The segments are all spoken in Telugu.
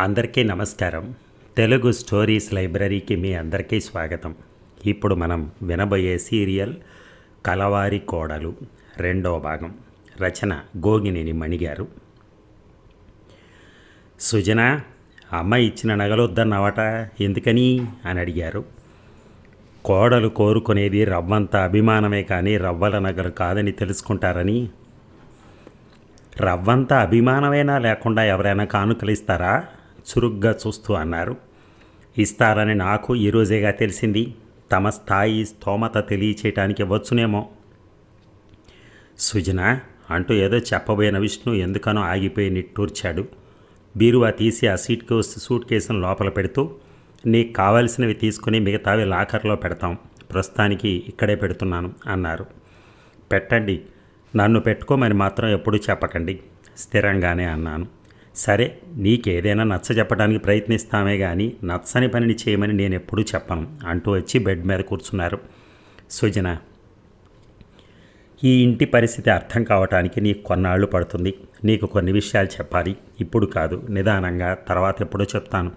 అందరికీ నమస్కారం. తెలుగు స్టోరీస్ లైబ్రరీకి మీ అందరికీ స్వాగతం. ఇప్పుడు మనం వినబోయే సీరియల్ కలవారి కోడలు రెండవ భాగం. రచన గోగినేని మణిగారు. సుజన అమ్మ ఇచ్చిన నగలొద్దన్నవట ఎందుకని అని అడిగారు. కోడలు కోరుకునేది రవ్వంత అభిమానమే కానీ రవ్వల నగలు కాదని తెలుసుకుంటారని. రవ్వంత అభిమానమైనా లేకుండా ఎవరైనా కానుకలు ఇస్తారా చురుగ్గా చూస్తూ అన్నారు. ఇస్తారని నాకు ఈరోజేగా తెలిసింది. తమ స్థాయి స్తోమత తెలియచేయటానికి వచ్చునేమో. సుజన అంటూ ఏదో చెప్పబోయిన విష్ణు ఎందుకనో ఆగిపోయి నిట్టూర్చాడు. బీరువా తీసి ఆ సీట్ కేసు సూట్ కేసును లోపల పెడుతూ నీకు కావాల్సినవి తీసుకుని మిగతావి లాకర్లో పెడతాం. ప్రస్తుతానికి ఇక్కడే పెడుతున్నాను అన్నారు. పెట్టండి. నన్ను పెట్టుకోమని మాత్రం ఎప్పుడూ చెప్పకండి. స్థిరంగానే అన్నాను. సరే నీకేదైనా నచ్చ చెప్పడానికి ప్రయత్నిస్తామే కానీ నచ్చని పనిని చేయమని నేను ఎప్పుడూ చెప్పను అంటూ వచ్చి బెడ్ మీద కూర్చున్నారు. సుజన ఈ ఇంటి పరిస్థితి అర్థం కావటానికి నీకు కొన్నాళ్ళు పడుతుంది. నీకు కొన్ని విషయాలు చెప్పాలి. ఇప్పుడు కాదు నిదానంగా తర్వాత ఎప్పుడో చెప్తాను.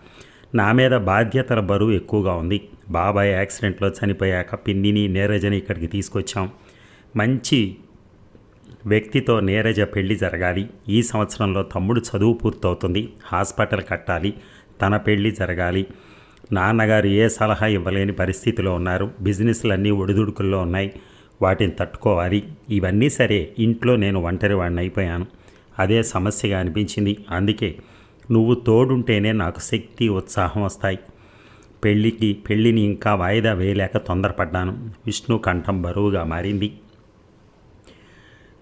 నా మీద బాధ్యతల బరువు ఎక్కువగా ఉంది. బాబాయ్ యాక్సిడెంట్లో చనిపోయాక పిన్నిని నీరజని ఇక్కడికి తీసుకొచ్చాం. మంచి వ్యక్తితో నీరజ పెళ్ళి జరగాలి. ఈ సంవత్సరంలో తమ్ముడు చదువు పూర్తవుతుంది. హాస్పిటల్ కట్టాలి. తన పెళ్ళి జరగాలి. నాన్నగారు ఏ సలహా ఇవ్వలేని పరిస్థితిలో ఉన్నారు. బిజినెస్లన్నీ ఒడిదుడుకుల్లో ఉన్నాయి. వాటిని తట్టుకోవాలి. ఇవన్నీ సరే. ఇంట్లో నేను ఒంటరి వాడిని అయిపోయాను అదే సమస్యగా అనిపించింది. అందుకే నువ్వు తోడుంటేనే నాకు శక్తి ఉత్సాహం వస్తాయి. పెళ్ళికి పెళ్ళిని ఇంకా వాయిదా వేయలేక తొందరపడ్డాను. విష్ణు కంఠం బరువుగా మారింది.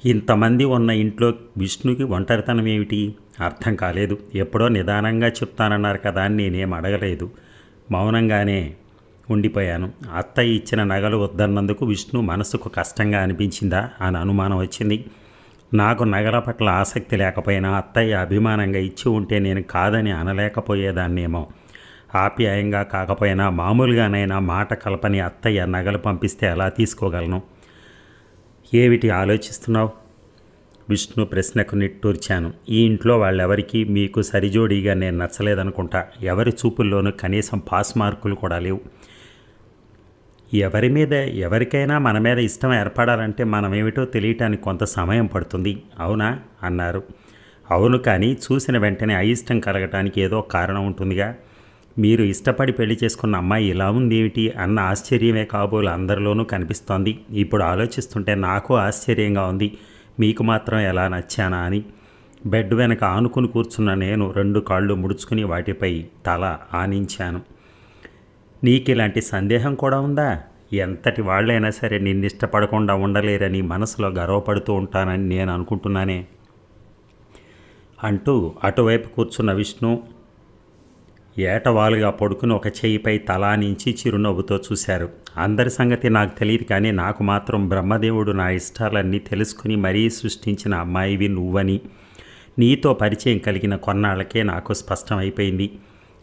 ఇంతమంది ఉన్న ఇంట్లో విష్ణుకి ఒంటరితనం ఏమిటి? అర్థం కాలేదు. ఎప్పుడో నిదానంగా చెప్తానన్నారు కదా అని నేనేం అడగలేదు. మౌనంగానే ఉండిపోయాను. అత్తయ్య ఇచ్చిన నగలు వద్దన్నందుకు విష్ణు మనసుకు కష్టంగా అనిపించిందా అని అనుమానం వచ్చింది. నాకు నగల పట్ల ఆసక్తి లేకపోయినా అత్తయ్య అభిమానంగా ఇచ్చి ఉంటే నేను కాదని అనలేకపోయేదాన్నేమో. ఆప్యాయంగా కాకపోయినా మామూలుగానైనా మాట కలపని అత్తయ్య నగలు పంపిస్తే ఎలా తీసుకోగలను? ఏమిటి ఆలోచిస్తున్నావు? విష్ణు ప్రశ్నకు నిట్టూర్చాను. ఈ ఇంట్లో వాళ్ళెవరికి మీకు సరిజోడీగా నేను నచ్చలేదనుకుంటా. ఎవరి చూపుల్లోనూ కనీసం పాస్ మార్కులు కూడా లేవు. ఎవరి మీద ఎవరికైనా మన మీద ఇష్టం ఏర్పడాలంటే మనమేమిటో తెలియటానికి కొంత సమయం పడుతుంది. అవునా? అన్నారు. అవును కానీ చూసిన వెంటనే అయిష్టం కలగటానికి ఏదో కారణం ఉంటుందిగా. మీరు ఇష్టపడి పెళ్ళి చేసుకున్న అమ్మాయి ఇలా ఉంది ఏమిటి అన్న ఆశ్చర్యమే కాబోలు అందరిలోనూ కనిపిస్తోంది. ఇప్పుడు ఆలోచిస్తుంటే నాకు ఆశ్చర్యంగా ఉంది. మీకు మాత్రం ఎలా నచ్చానా అని. బెడ్ వెనక ఆనుకుని కూర్చున్న నేను రెండు కాళ్ళు ముడుచుకుని వాటిపై తల ఆనించాను. నీకు ఇలాంటి సందేహం కూడా ఉందా? ఎంతటి వాళ్ళైనా సరే నిన్ను ఇష్టపడకుండా ఉండలేరని మనసులో గర్వపడుతూ ఉంటానని నేను అనుకుంటున్నానే. అంటూ అటువైపు కూర్చున్న విష్ణు ఏటవాలుగా పడుకుని ఒక చేయిపై తలానించి చిరునవ్వుతో చూశారు. అందరి సంగతి నాకు తెలియదు కానీ నాకు మాత్రం బ్రహ్మదేవుడు నా ఇష్టాలన్నీ తెలుసుకుని మరీ సృష్టించిన అమ్మాయివి నువ్వని నీతో పరిచయం కలిగిన కొన్నాళ్ళకే నాకు స్పష్టమైపోయింది.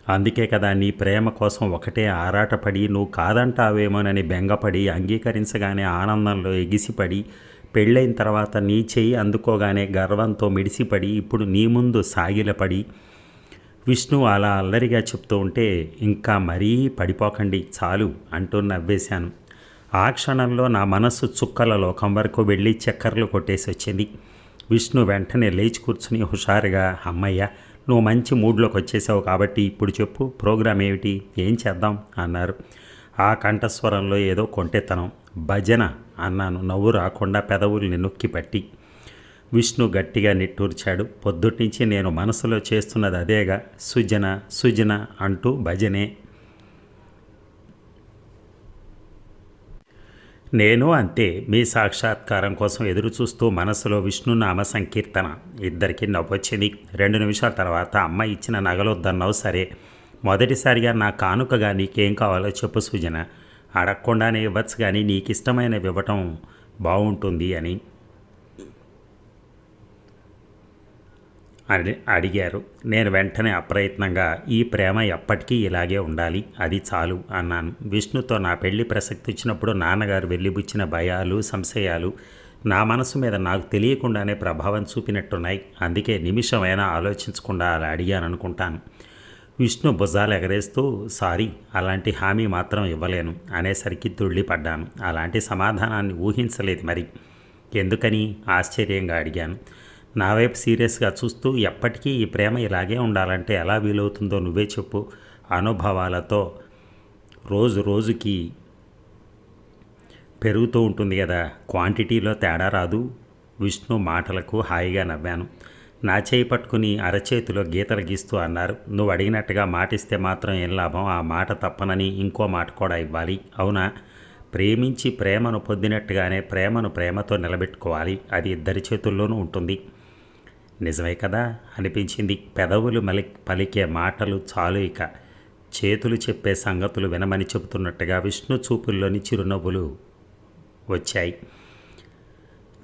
అందుకే కదా నీ ప్రేమ కోసం ఒకటే ఆరాటపడి నువ్వు కాదంటావేమోనని బెంగపడి అంగీకరించగానే ఆనందంలో ఎగిసిపడి పెళ్ళైన తర్వాత నీ చెయ్యి అందుకోగానే గర్వంతో మిడిసిపడి ఇప్పుడు నీ ముందు సాగిలపడి విష్ణు అలా అల్లరిగా చెప్తూ ఉంటే ఇంకా మరీ పడిపోకండి చాలు అంటూ నవ్వేశాను. ఆ క్షణంలో నా మనస్సు చుక్కల లోకం వరకు వెళ్ళి చక్కర్లు కొట్టేసి వచ్చింది. విష్ణు వెంటనే లేచి కూర్చుని హుషారుగా అమ్మయ్య నువ్వు మంచి మూడ్లోకి వచ్చేసావు కాబట్టి ఇప్పుడు చెప్పు ప్రోగ్రాం ఏమిటి ఏం చేద్దాం? అన్నారు. ఆ కంఠస్వరంలో ఏదో కొంటెత్తనం. భజన అన్నాను. నవ్వు రాకుండా పెదవుల్ని నొక్కి పట్టి. విష్ణు గట్టిగా నిట్టూర్చాడు. పొద్దుటించి నేను మనసులో చేస్తున్నది అదేగా సుజన సుజన అంటూ భజనే. నేను అంతే మీ సాక్షాత్కారం కోసం ఎదురు చూస్తూ మనసులో విష్ణునామ సంకీర్తన. ఇద్దరికి నవ్వొచ్చింది. రెండు నిమిషాల తర్వాత అమ్మ ఇచ్చిన నగలొద్దన్నావు సరే. మొదటిసారిగా నా కానుకగా నీకేం కావాలో చెప్పు సుజన. అడగకుండానే ఇవ్వచ్చు కానీ నీకు ఇష్టమైనవి ఇవ్వటం బాగుంటుంది అని. అని అడిగారు. నేను వెంటనే అప్రయత్నంగా ఈ ప్రేమ ఎప్పటికీ ఇలాగే ఉండాలి. అది చాలు అన్నాను. విష్ణుతో నా పెళ్ళి ప్రసక్తి వచ్చినప్పుడు నాన్నగారు వెళ్ళిబుచ్చిన భయాలు సంశయాలు నా మనసు మీద నాకు తెలియకుండానే ప్రభావం చూపినట్టున్నాయి. అందుకే నిమిషమైనా ఆలోచించకుండా అలా అడిగాను అనుకుంటాను విష్ణు భుజాలు ఎగరేస్తూ సారీ అలాంటి హామీ మాత్రం ఇవ్వలేను అనేసరికి తుళ్ళిపడ్డాను అలాంటి సమాధానాన్ని ఊహించలేదు మరి. ఎందుకని? ఆశ్చర్యంగా అడిగాను. నా వైపు సీరియస్గా చూస్తూ ఎప్పటికీ ఈ ప్రేమ ఇలాగే ఉండాలంటే ఎలా వీలవుతుందో నువ్వే చెప్పు అనుభవాలతో. రోజు రోజుకి పెరుగుతూ ఉంటుంది కదా. క్వాంటిటీలో తేడా రాదు. విష్ణు మాటలకు హాయిగా నవ్వాను. నా చేయి పట్టుకుని అరచేతిలో గీతలు గీస్తూ అన్నారు. నువ్వు అడిగినట్టుగా మాటిస్తే మాత్రం ఏం లాభం? ఆ మాట తప్పనని ఇంకో మాట కూడా ఇవ్వాలి. అవునా? ప్రేమించి ప్రేమను పొందినట్టుగానే ప్రేమను ప్రేమతో నిలబెట్టుకోవాలి. అది ఇద్దరి చేతుల్లోనూ ఉంటుంది. నిజమే కదా అనిపించింది. పెదవులు మలి పలికే మాటలు చాలు ఇక. చేతులు చెప్పే సంగతులు వినమని చెబుతున్నట్టుగా విష్ణు చూపుల్లోని చిరునవ్వులు వచ్చాయి.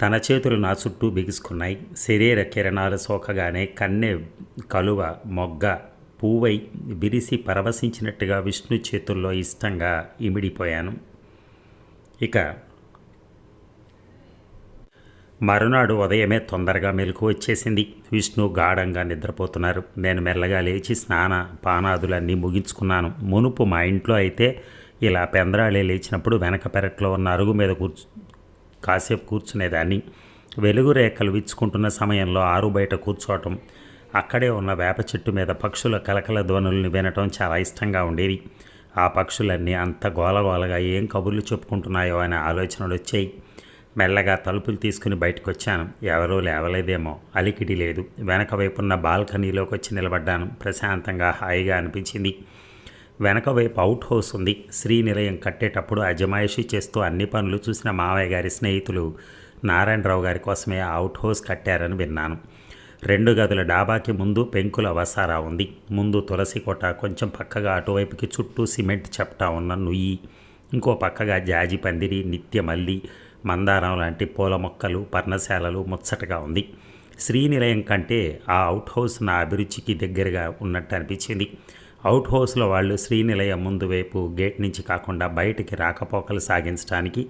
తన చేతులు నా చుట్టూ బిగుసుకున్నాయి. శరీర కిరణాలు సోకగానే కన్నె కలువ మొగ్గ పువ్వై విరిసి పరవశించినట్టుగా విష్ణు చేతుల్లో ఇష్టంగా ఇమిడిపోయాను. ఇక మరునాడు ఉదయమే తొందరగా మెలకు వచ్చేసింది. విష్ణు గాఢంగా నిద్రపోతున్నారు. నేను మెల్లగా లేచి స్నాన పానాదులన్నీ ముగించుకున్నాను. మునుపు మా ఇంట్లో అయితే ఇలా పెందరాళే లేచినప్పుడు వెనక పెరట్లో ఉన్న అరుగు మీద కూర్చు కాసేపు కూర్చునేదాన్ని. వెలుగు రేఖలు విచ్చుకుంటున్న సమయంలో ఆరు బయట కూర్చోవటం అక్కడే ఉన్న వేప చెట్టు మీద పక్షుల కలకల ధ్వనుల్ని వినటం చాలా ఇష్టంగా ఉండేది ఆ పక్షులన్నీ అంత గోలగోలగా ఏం కబుర్లు చెప్పుకుంటున్నాయో అనే ఆలోచనలు వచ్చాయి మెల్లగా తలుపులు తీసుకుని బయటకు వచ్చాను ఎవరూ లేవలేదేమో. అలికిడి లేదు. వెనక వైపున్న బాల్కనీలోకి వచ్చి నిలబడ్డాను. ప్రశాంతంగా హాయిగా అనిపించింది. వెనక వైపు అవుట్ హౌస్ ఉంది. శ్రీ నిలయం కట్టేటప్పుడు అజమాయిషి చేస్తూ అన్ని పనులు చూసిన మావయ్య గారి స్నేహితులు నారాయణరావు గారి కోసమే అవుట్ హౌస్ కట్టారని విన్నాను. రెండు గదుల డాబాకి ముందు పెంకుల వసారా ఉంది. ముందు తులసి కోట కొంచెం పక్కగా అటువైపుకి చుట్టూ సిమెంట్ చెప్టా ఉన్న నుయ్యి ఇంకో పక్కగా జాజి పందిరి నిత్య మల్లి మందారం లాంటి పూల మొక్కలు పర్ణశాలలు ముచ్చటగా ఉంది. శ్రీనిలయం కంటే ఆ అవుట్ హౌస్ నా అభిరుచికి దగ్గరగా ఉన్నట్టు అనిపించింది. అవుట్ హౌస్లో వాళ్ళు శ్రీనిలయం ముందు వైపు గేట్ నుంచి కాకుండా బయటికి రాకపోకలు సాగించడానికి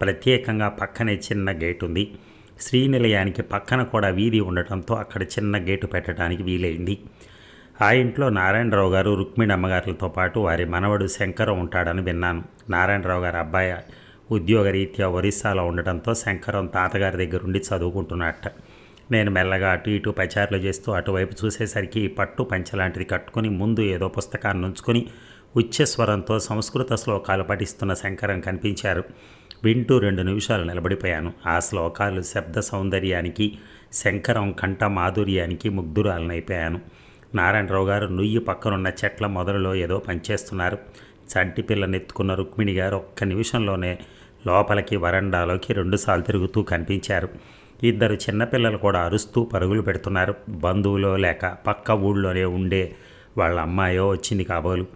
ప్రత్యేకంగా పక్కనే చిన్న గేట్ ఉంది. శ్రీనిలయానికి పక్కన కూడా వీధి ఉండటంతో అక్కడ చిన్న గేటు పెట్టడానికి వీలైంది. ఆ ఇంట్లో నారాయణరావు గారు రుక్మిణి అమ్మగారులతో పాటు వారి మనవడు శంకరం ఉంటాడని విన్నాను. నారాయణరావు గారు అబ్బాయి ఉద్యోగరీత్యా ఒరిస్సాలో ఉండటంతో శంకరం తాతగారి దగ్గర ఉండి చదువుకుంటున్నట్ట. నేను మెల్లగా అటు ఇటు పచారులు చేస్తూ అటువైపు చూసేసరికి పట్టు పంచలాంటిది కట్టుకుని ముందు ఏదో పుస్తకాన్ని ఉంచుకొని ఉచ్చస్వరంతో సంస్కృత శ్లోకాలు పఠిస్తున్న శంకరం కనిపించారు. వింటూ రెండు నిమిషాలు నిలబడిపోయాను. ఆ శ్లోకాలు శబ్ద సౌందర్యానికి శంకరం కంఠ మాధుర్యానికి ముగ్ధురాలనైపోయాను. నారాయణరావు గారు నుయ్యి పక్కనున్న చెట్ల మొదలులో ఏదో పనిచేస్తున్నారు. చంటి పిల్లనెత్తుకున్న రుక్మిణి గారు ఒక్క నిమిషంలోనే లోపలికి వరండాలోకి రెండుసార్లు తిరుగుతూ కనిపించారు. ఇద్దరు చిన్నపిల్లలు కూడా అరుస్తూ పరుగులు పెడుతున్నారు. బంధువులో లేక పక్క ఊళ్ళోనే ఉండే వాళ్ళ అమ్మాయో వచ్చింది కాబోలు.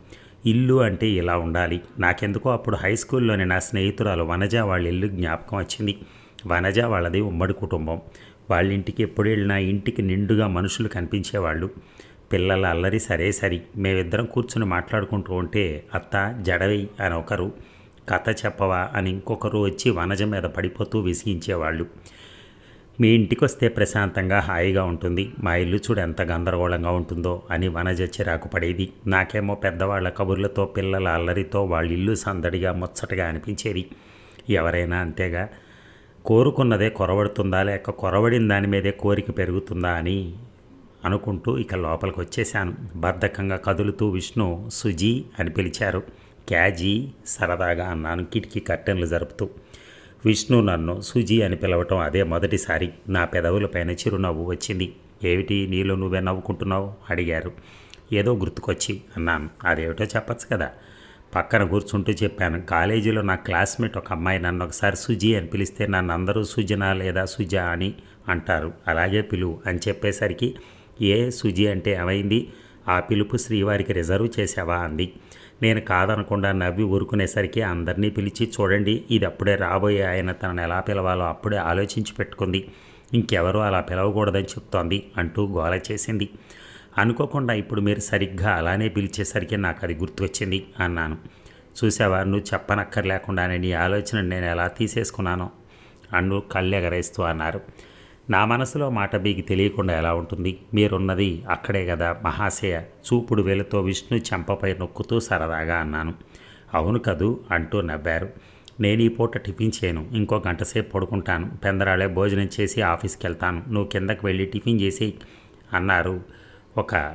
ఇల్లు అంటే ఇలా ఉండాలి. నాకెందుకో అప్పుడు హై స్కూల్లోని నా స్నేహితురాలు వనజ వాళ్ళ ఇల్లు జ్ఞాపకం వచ్చింది. వనజ వాళ్ళది ఉమ్మడి కుటుంబం. వాళ్ళ ఇంటికి ఎప్పుడు వెళ్ళినా ఇంటికి నిండుగా మనుషులు కనిపించేవాళ్ళు. పిల్లల అల్లరి సరే సరి మేమిద్దరం కూర్చుని మాట్లాడుకుంటూ ఉంటే అత్త జడవి అని ఒకరు. కథ చెప్పవా అని ఇంకొకరు వచ్చి వనజ మీద పడిపోతూ విసిగించేవాళ్ళు. మీ ఇంటికి వస్తే ప్రశాంతంగా హాయిగా ఉంటుంది. మా ఇల్లు చూడు ఎంత గందరగోళంగా ఉంటుందో అని వనజ చిరాకు పడేది. నాకేమో పెద్దవాళ్ళ కబుర్లతో పిల్లల అల్లరితో వాళ్ళ ఇల్లు సందడిగా ముచ్చటగా అనిపించేది. ఎవరైనా అంతేగా? కోరుకున్నదే కొరవడుతుందా లేక కొరవడిన దాని మీదే కోరిక పెరుగుతుందా అని అనుకుంటూ ఇక లోపలికి వచ్చేశాను బద్ధకంగా కదులుతూ విష్ణు సుజీ అని పిలిచారు. క్యాజీ సరదాగా అన్నాను. కిటికీ కర్టెన్లు జరుపుతూ. విష్ణు నన్ను సుజీ అని పిలవటం అదే మొదటిసారి. నా పెదవులపైన చిరునవ్వు వచ్చింది. ఏమిటి నీలో నువ్వే నవ్వుకుంటున్నావు? అడిగారు. ఏదో గుర్తుకొచ్చి అన్నాను. అదేమిటో చెప్పచ్చు కదా. పక్కన కూర్చుంటూ చెప్పాను. కాలేజీలో నా క్లాస్మేట్ ఒక అమ్మాయి నన్ను ఒకసారి సుజీ అని పిలిస్తే నన్ను అందరూ సుజన లేదా సుజా అని అంటారు. అలాగే పిలువు అని చెప్పేసరికి ఏ సుజీ అంటే ఏమైంది? ఆ పిలుపు శ్రీవారికి రిజర్వ్ చేశావా? అంది. నేను కాదనకుండా నవ్వి ఊరుకునేసరికి అందరినీ పిలిచి చూడండి ఇది అప్పుడే రాబోయే ఆయన తనను ఎలా పిలవాలో అప్పుడే ఆలోచించి పెట్టుకుంది. ఇంకెవరూ అలా పిలవకూడదని చెప్తోంది అంటూ గోల చేసింది. అనుకోకుండా ఇప్పుడు మీరు సరిగ్గా అలానే పిలిచేసరికి నాకు అది గుర్తొచ్చింది అన్నాను. చూసావా నువ్వు చెప్పనక్కర్లేకుండానే నీ ఆలోచన నేను ఎలా తీసేసుకున్నానో? అన్ను కళ్ళెగరేస్తూ అన్నారు. నా మనసులో మాట మీకు తెలియకుండా ఎలా ఉంటుంది? మీరున్నది అక్కడే కదా మహాశయ. చూపుడు వేలుతో విష్ణు చెంపపై నొక్కుతూ సరదాగా అన్నాను. అవును కదూ అంటూ నవ్వారు. నేను ఈ పూట టిఫిన్ చేయను. ఇంకో గంట సేపు పడుకుంటాను. పెందరాళే భోజనం చేసి ఆఫీస్కి వెళ్తాను నువ్వు కిందకి వెళ్ళి టిఫిన్ చేసి అన్నారు ఒక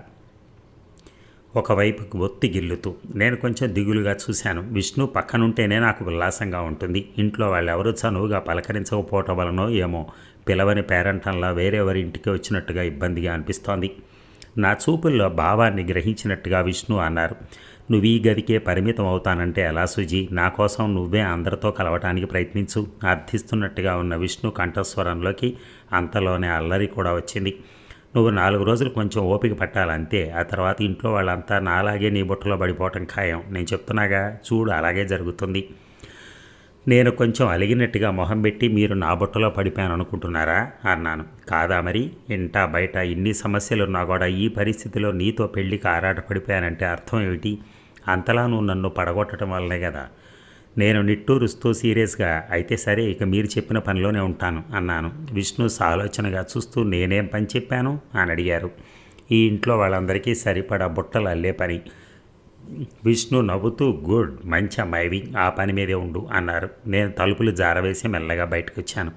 ఒకవైపుకు ఒత్తి గిల్లుతూ. నేను కొంచెం దిగులుగా చూశాను. విష్ణు పక్కనుంటేనే నాకు ఉల్లాసంగా ఉంటుంది. ఇంట్లో వాళ్ళెవరూ చనువుగా పలకరించకపోవటం వలనో ఏమో పిలవని పేరంటంలా వేరెవరి ఇంటికి వచ్చినట్టుగా ఇబ్బందిగా అనిపిస్తోంది. నా చూపుల్లో భావాన్ని గ్రహించినట్టుగా విష్ణు అన్నారు. నువ్వు ఈ గదికే పరిమితం అవుతానంటే ఎలా సుజీ? నా కోసం నువ్వే అందరితో కలవటానికి ప్రయత్నించు. అర్థిస్తున్నట్టుగా ఉన్న విష్ణు కంఠస్వరంలోకి అంతలోనే అల్లరి కూడా వచ్చింది. నువ్వు నాలుగు రోజులు కొంచెం ఓపిక పట్టాలంతే. ఆ తర్వాత ఇంట్లో వాళ్ళంతా నాలాగే నీ బుట్టలో పడిపోవటం ఖాయం. నేను చెప్తున్నాగా? చూడు అలాగే జరుగుతుంది. నేను కొంచెం అలిగినట్టుగా మొహం పెట్టి మీరు నా బుట్టలో పడిపోయాను అనుకుంటున్నారా అన్నాను. కాదా మరి? ఇంటా బయట ఇన్ని సమస్యలున్నా కూడా ఈ పరిస్థితిలో నీతో పెళ్ళికి ఆరాట పడిపోయానంటే అర్థం ఏమిటి? అంతలా నువ్వు నన్ను పడగొట్టడం వల్లనే కదా. నేను నిట్టూరుస్తూ సీరియస్గా అయితే సరే ఇక మీరు చెప్పిన పనిలోనే ఉంటాను అన్నాను. విష్ణు సాలోచనగా చూస్తూ నేనేం పని చెప్పాను? అని అడిగారు. ఈ ఇంట్లో వాళ్ళందరికీ సరిపడా బుట్టలు అల్లే పని. విష్ణు నవ్వుతూ గుడ్ మంచి అమ్మాయివి ఆ పని మీదే ఉండు అన్నారు. నేను తలుపులు జారవేసి మెల్లగా బయటకు వచ్చాను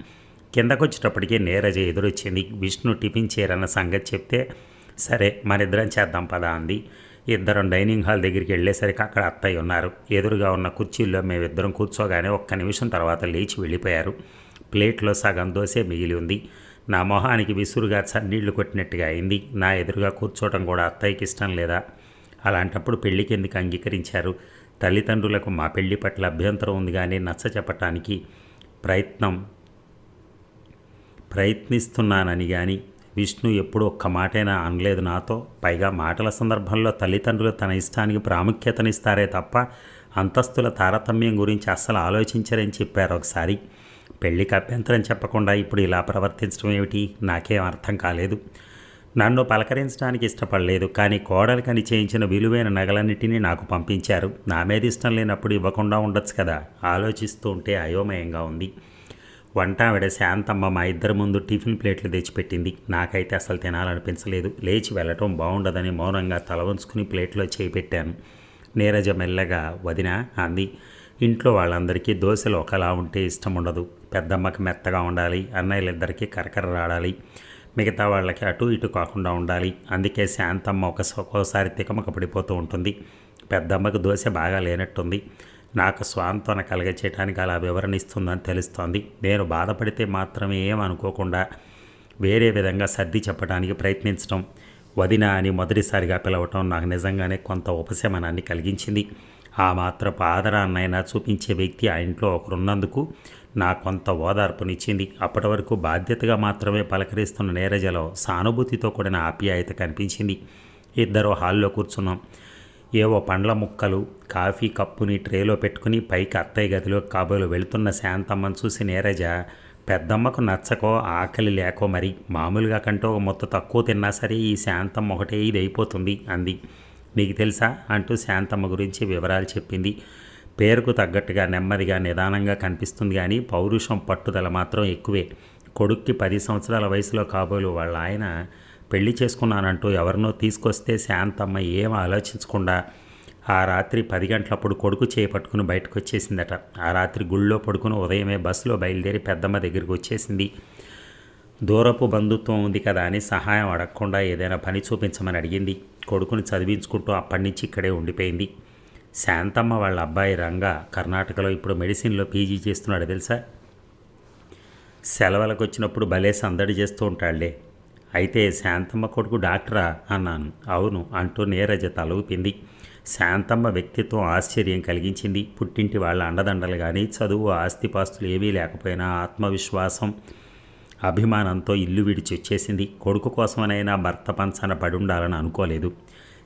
కిందకొచ్చేటప్పటికి నీరజ ఎదురొచ్చింది. విష్ణు టిఫిన్ చేయరన్న సంగతి చెప్తే సరే మనిద్దరం చేద్దాం పదా అంది. ఇద్దరం డైనింగ్ హాల్ దగ్గరికి వెళ్ళేసరికి అక్కడ అత్తయ్య ఉన్నారు. ఎదురుగా ఉన్న కుర్చీల్లో మేమిద్దరం కూర్చోగానే ఒక్క నిమిషం తర్వాత లేచి వెళ్ళిపోయారు. ప్లేట్లో సగం దోసే మిగిలి ఉంది. నా మొహానికి విసురుగా చన్నీళ్ళు కొట్టినట్టుగా అయింది. నా ఎదురుగా కూర్చోవటం కూడా అత్తయ్యకి ఇష్టం లేదా? అలాంటప్పుడు పెళ్ళికి ఎందుకు అంగీకరించారు? తల్లిదండ్రులకు మా పెళ్ళి పట్ల అభ్యంతరం ఉంది కానీ నచ్చ చెప్పటానికి ప్రయత్నం ప్రయత్నిస్తున్నానని కానీ విష్ణు ఎప్పుడు ఒక్క మాటైనా అనలేదు నాతో. పైగా మాటల సందర్భంలో తల్లిదండ్రులు తన ఇష్టానికి ప్రాముఖ్యతనిస్తారే తప్ప అంతస్తుల తారతమ్యం గురించి అస్సలు ఆలోచించరని చెప్పారు ఒకసారి. పెళ్ళికి అభ్యంతరం చెప్పకుండా ఇప్పుడు ఇలా ప్రవర్తించడం ఏమిటి? నాకేం అర్థం కాలేదు. నన్ను పలకరించడానికి ఇష్టపడలేదు కానీ కోడలికని చేయించిన విలువైన నగలన్నిటినీ నాకు పంపించారు. నా మీద ఇష్టం లేనప్పుడు ఇవ్వకుండా ఉండొచ్చు కదా? ఆలోచిస్తూ ఉంటే అయోమయంగా ఉంది. వంట ఆవిడ శాంతమ్మ మా ఇద్దరి ముందు టిఫిన్ ప్లేట్లు తెచ్చిపెట్టింది. నాకైతే అసలు తినాలనిపించలేదు. లేచి వెళ్ళటం బాగుండదని మౌనంగా తల వంచుకుని ప్లేట్లో చేయి పెట్టాను. నీరజ మెల్లగా వదిన అంది. ఇంట్లో వాళ్ళందరికీ దోశలు ఒకలా ఉంటే ఇష్టం ఉండదు పెద్దమ్మకి మెత్తగా ఉండాలి అన్నయ్యలిద్దరికీ కరకర రాడాలి. మిగతా వాళ్ళకి అటు ఇటు కాకుండా ఉండాలి. అందుకే శాంతమ్మ ఒక ఒక్కోసారి తికమక పడిపోతూ ఉంటుంది. పెద్దమ్మకు దోశ బాగా లేనట్టుంది. నాకు స్వాంతన కలగచేయటానికి అలా వివరణ ఇస్తుందని తెలుస్తోంది. నేను బాధపడితే మాత్రమే ఏమనుకోకుండా వేరే విధంగా సర్ది చెప్పడానికి ప్రయత్నించడం వదిన అని మొదటిసారిగా పిలవటం నాకు నిజంగానే కొంత ఉపశమనాన్ని కలిగించింది. ఆ మాత్రపు ఆదరాన్నైనా చూపించే వ్యక్తి ఆ ఇంట్లో ఒకరున్నందుకు నా కొంత ఓదార్పునిచ్చింది. అప్పటి వరకు బాధ్యతగా మాత్రమే పలకరిస్తున్న నీరజలో సానుభూతితో కూడిన ఆప్యాయత కనిపించింది. ఇద్దరు హాల్లో కూర్చున్నాం. ఏవో పండ్ల ముక్కలు కాఫీ కప్పుని ట్రేలో పెట్టుకుని పైకి అత్తయ్య గదిలో కాబోలు వెళుతున్న శాంతమ్మను చూసి నీరజ పెద్దమ్మకు నచ్చకో ఆకలి లేకో మరి. మామూలుగా కంటే ఒక మొత్తం తక్కువ తిన్నా సరే ఈ శాంతమ్మ ఒకటే ఇది అయిపోతుంది అంది. నీకు తెలుసా? అంటూ శాంతమ్మ గురించి వివరాలు చెప్పింది. పేరుకు తగ్గట్టుగా నెమ్మదిగా నిదానంగా కనిపిస్తుంది కానీ పౌరుషం పట్టుదల మాత్రం ఎక్కువే. కొడుక్కి పది సంవత్సరాల వయసులో కాబోలు వాళ్ళ ఆయన పెళ్ళి చేసుకున్నానంటూ ఎవరినో తీసుకొస్తే శాంతమ్మ ఏం ఆలోచించకుండా ఆ రాత్రి పది గంటలప్పుడు కొడుకు చేపట్టుకుని బయటకు వచ్చేసిందట ఆ రాత్రి గుళ్ళో పడుకుని ఉదయమే బస్సులో బయలుదేరి పెద్దమ్మ దగ్గరికి వచ్చేసింది. దూరపు బంధుత్వం ఉంది కదా అని సహాయం అడగకుండా ఏదైనా పని చూపించమని అడిగింది. కొడుకుని చదివించుకుంటూ అప్పటి నుంచి ఇక్కడే ఉండిపోయింది. శాంతమ్మ వాళ్ళ అబ్బాయి రంగా కర్ణాటకలో ఇప్పుడు మెడిసిన్లో పీజీ చేస్తున్నాడు తెలుసా? సెలవులకు వచ్చినప్పుడు భలే సందడి చేస్తూ ఉంటాడులే అయితే శాంతమ్మ కొడుకు డాక్టరా? అన్నాను. అవును అంటూ నీరజ తలవుపింది శాంతమ్మ వ్యక్తిత్వం ఆశ్చర్యం కలిగించింది. పుట్టింటి వాళ్ళ అండదండలు కానీ చదువు ఆస్తిపాస్తులు ఏవీ లేకపోయినా ఆత్మవిశ్వాసం అభిమానంతో ఇల్లు విడిచి వచ్చేసింది. కొడుకు కోసమనైనా భర్త పంచన పడి ఉండాలని అనుకోలేదు.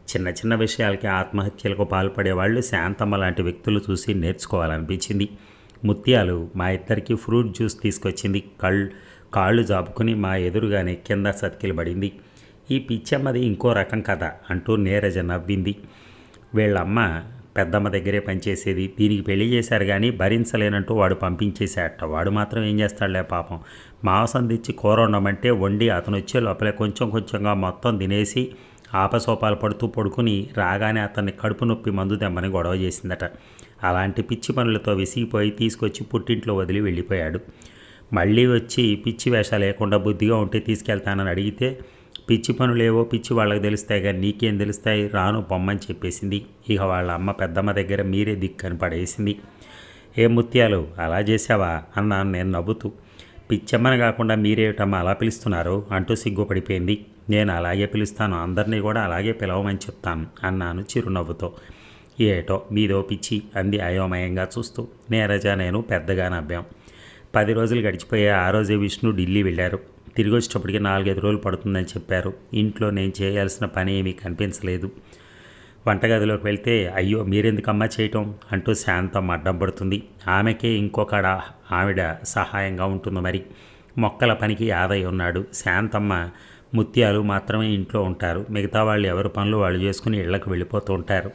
చిన్న చిన్న విషయాలకి ఆత్మహత్యలకు పాల్పడే వాళ్ళు శాంతమ్మ లాంటి వ్యక్తులు చూసి నేర్చుకోవాలనిపించింది. ముత్యాలు మా ఇద్దరికి ఫ్రూట్ జ్యూస్ తీసుకొచ్చింది. కళ్ళు కాళ్ళు జాపుకుని మా ఎదురుగానే కింద సతికిలబడింది. ఈ పిచ్చమ్మది ఇంకో రకం కథ అంటూ నీరజ నవ్వింది. వీళ్ళమ్మ పెద్దమ్మ దగ్గరే పనిచేసేది. దీనికి పెళ్ళి చేశారు కానీ భరించలేనంటూ వాడు పంపించేసాట వాడు మాత్రం ఏం చేస్తాడులే పాపం. మాంసం తెచ్చి కూర వండమంటే వండి అతను వచ్చే లోపలే కొంచెం కొంచెంగా మొత్తం తినేసి ఆపసోపాలు పడుతూ పడుకుని రాగానే అతన్ని కడుపు నొప్పి మందు తెమ్మని గొడవ చేసిందట. అలాంటి పిచ్చి పనులతో విసిగిపోయి తీసుకొచ్చి పుట్టింట్లో వదిలి వెళ్ళిపోయాడు. మళ్ళీ వచ్చి పిచ్చి వేషాలు లేకుండా బుద్ధిగా ఉంటే తీసుకెళ్తానని అడిగితే పిచ్చి పనులేవో పిచ్చి వాళ్ళకి తెలుస్తాయి కానీ నీకేం తెలుస్తాయి? రాను పొమ్మని చెప్పేసింది. ఇక వాళ్ళ అమ్మ పెద్దమ్మ దగ్గర మీరే దిక్కని పడేసింది. ఏ ముత్యాలు అలా చేసావా అన్నాను నేను నవ్వుతూ. పిచ్చమ్మని కాకుండా మీరేటమ్మ అలా పిలుస్తున్నారు అంటూ సిగ్గుపడిపోయింది. నేను అలాగే పిలుస్తాను. అందరినీ కూడా అలాగే పిలవమని చెప్తాను అన్నాను చిరునవ్వుతో. ఏటో మీదో పిచ్చి అంది అయోమయంగా చూస్తూ. నీరజ నేను పెద్దగా నవ్వాం. పది రోజులు గడిచిపోయే ఆ రోజే విష్ణు ఢిల్లీ వెళ్ళారు. తిరిగి వచ్చేటప్పటికి నాలుగైదు రోజులు పడుతుందని చెప్పారు. ఇంట్లో నేను చేయాల్సిన పని ఏమీ కనిపించలేదు. వంటగదిలోకి వెళ్తే అయ్యో మీరెందుకమ్మా చేయటం? అంటూ శాంతం అడ్డం పడుతుంది. ఆమెకే ఇంకొకడ ఆవిడ సహాయంగా ఉంటుంది మరి. మొక్కల పనికి యాదయ్య ఉన్నాడు. శాంతమ్మ ముత్యాలు మాత్రమే ఇంట్లో ఉంటారు. మిగతా వాళ్ళు ఎవరి పనులు వాళ్ళు చేసుకుని ఇళ్ళకు వెళ్ళిపోతూ ఉంటారు.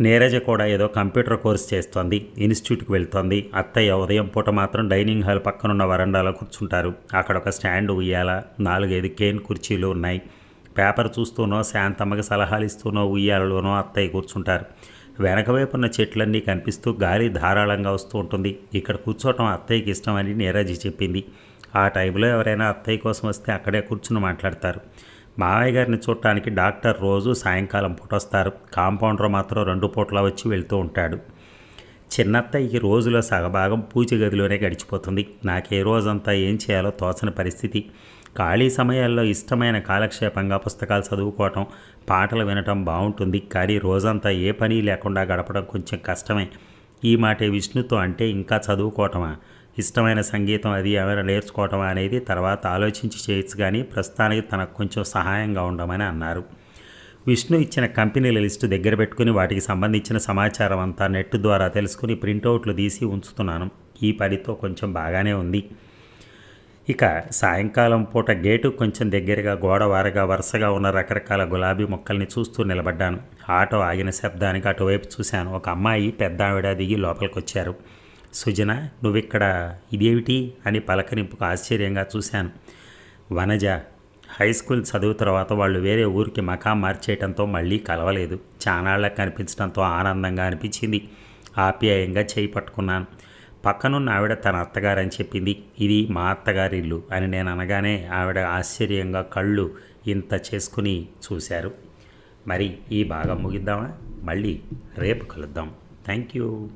నీరజ కూడా ఏదో కంప్యూటర్ కోర్స్ చేస్తోంది. ఇన్స్టిట్యూట్కి వెళ్తోంది. అత్తయ్య ఉదయం పూట మాత్రం డైనింగ్ హాల్ పక్కనున్న వరండాలో కూర్చుంటారు. అక్కడ ఒక స్టాండ్ ఉయ్యాల నాలుగైదు కేన్ కుర్చీలు ఉన్నాయి. పేపర్ చూస్తూనో శాంతమ్మకి సలహాలు ఇస్తూనో ఉయ్యాలలోనో అత్తయ్య కూర్చుంటారు. వెనక వైపున్న చెట్లన్నీ కనిపిస్తూ గాలి ధారాళంగా వస్తూ ఉంటుంది. ఇక్కడ కూర్చోవటం అత్తయ్యకి ఇష్టమని నీరజ చెప్పింది. ఆ టైంలో ఎవరైనా అత్తయ్య కోసం వస్తే అక్కడే కూర్చుని మాట్లాడతారు. మావయ్య గారిని చూడటానికి డాక్టర్ రోజు సాయంకాలం పూట వస్తారు. కాంపౌండర్ మాత్రం రెండు పూట్ల వచ్చి వెళ్తూ ఉంటాడు. చిన్నత్తయ్యకి రోజులో సగభాగం పూజ గదిలోనే గడిచిపోతుంది. నాకే రోజంతా ఏం చేయాలో తోచని పరిస్థితి. ఖాళీ సమయాల్లో ఇష్టమైన కాలక్షేపంగా పుస్తకాలు చదువుకోవటం పాటలు వినటం బాగుంటుంది. కానీ రోజంతా ఏ పని లేకుండా గడపడం కొంచెం కష్టమే. ఈ మాటే విష్ణుతో అంటే ఇంకా చదువుకోవటమా? ఇష్టమైన సంగీతం అది ఏమైనా నేర్చుకోవటం అనేది తర్వాత ఆలోచించి చేయొచ్చు కానీ ప్రస్తుతానికి తనకు కొంచెం సహాయంగా ఉండమని అన్నారు. విష్ణు ఇచ్చిన కంపెనీల లిస్టు దగ్గర పెట్టుకుని వాటికి సంబంధించిన సమాచారం అంతా నెట్ ద్వారా తెలుసుకుని ప్రింటౌట్లు తీసి ఉంచుతున్నాను. ఈ పనితో కొంచెం బాగానే ఉంది. ఇక సాయంకాలం పూట గేటు కొంచెం దగ్గరగా గోడవారగా వరుసగా ఉన్న రకరకాల గులాబీ మొక్కల్ని చూస్తూ నిలబడ్డాను. ఆటో ఆగిన శబ్దానికి అటువైపు చూశాను. ఒక అమ్మాయి పెద్ద ఆవిడ దిగి లోపలికి వచ్చారు సుజన నువ్విక్కడ ఇదేమిటి అని పలకరింపుకు ఆశ్చర్యంగా చూశాను. వనజ హై స్కూల్ చదువు తర్వాత వాళ్ళు వేరే ఊరికి మకా మార్చేయటంతో మళ్ళీ కలవలేదు. చానాళ్ళకు కనిపించడంతో ఆనందంగా అనిపించింది. ఆప్యాయంగా చేయి పట్టుకున్నాను. పక్కనున్న ఆవిడ తన అత్తగారని చెప్పింది. ఇది మా అత్తగారిల్లు అని నేను అనగానే ఆవిడ ఆశ్చర్యంగా కళ్ళు ఇంత చేసుకుని చూశారు. మరి ఈ భాగం ముగిద్దామా? మళ్ళీ రేపు కలుద్దాం. Thank you